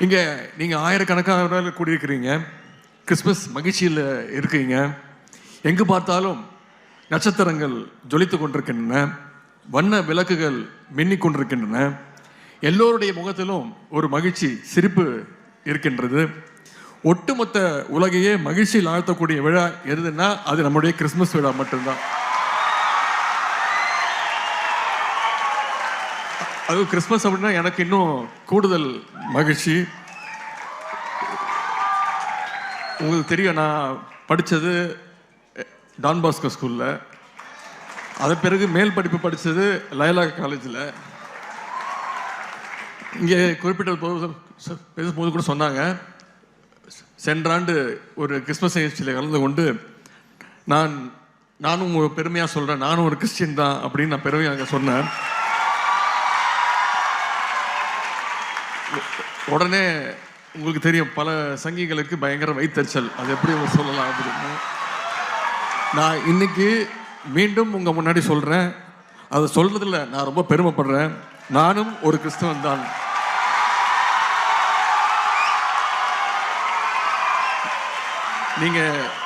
இங்கே நீங்கள் ஆயிரக்கணக்கான கூடியிருக்கிறீங்க. கிறிஸ்மஸ் மகிழ்ச்சியில் இருக்கீங்க. எங்கு பார்த்தாலும் நட்சத்திரங்கள் ஜொலித்து கொண்டிருக்கின்றன. வண்ண விளக்குகள் மின்னிக் கொண்டிருக்கின்றன. எல்லோருடைய முகத்திலும் ஒரு மகிழ்ச்சி சிரிப்பு இருக்கின்றது. ஒட்டுமொத்த உலகையே மகிழ்ச்சியில் ஆழ்த்தக்கூடிய விழா எதுன்னா அது நம்முடைய கிறிஸ்மஸ் விழா மட்டும்தான். அதுவும் கிறிஸ்மஸ் அப்படின்னா எனக்கு இன்னும் கூடுதல் மகிழ்ச்சி. உங்களுக்கு தெரியும் நான் படித்தது டான் பாஸ்கோ ஸ்கூலில் அதன் பிறகு மேல் படிப்பு படித்தது லயலா காலேஜில் இங்கே குறிப்பிட்ட போது பேசும்போது கூட சொன்னாங்க. சென்ற ஆண்டு ஒரு கிறிஸ்மஸ் நிகழ்ச்சியில் கலந்து கொண்டு நான் நானும் பெருமையாக சொல்கிறேன் நானும் ஒரு கிறிஸ்டின் தான் அப்படின்னு நான் பெருமையாக அங்கே சொன்னேன். உடனே உங்களுக்கு தெரியும் பல சங்கிகளுக்கு பயங்கர வைத்தறிச்சல். அது எப்படி சொல்லலாம் அப்படின்னு. நான் இன்னைக்கு மீண்டும் உங்க முன்னாடி சொல்றேன். அதை சொல்றதுல நான் ரொம்ப பெருமைப்படுறேன். நானும் ஒரு கிறிஸ்தவன் தான். நீங்கள்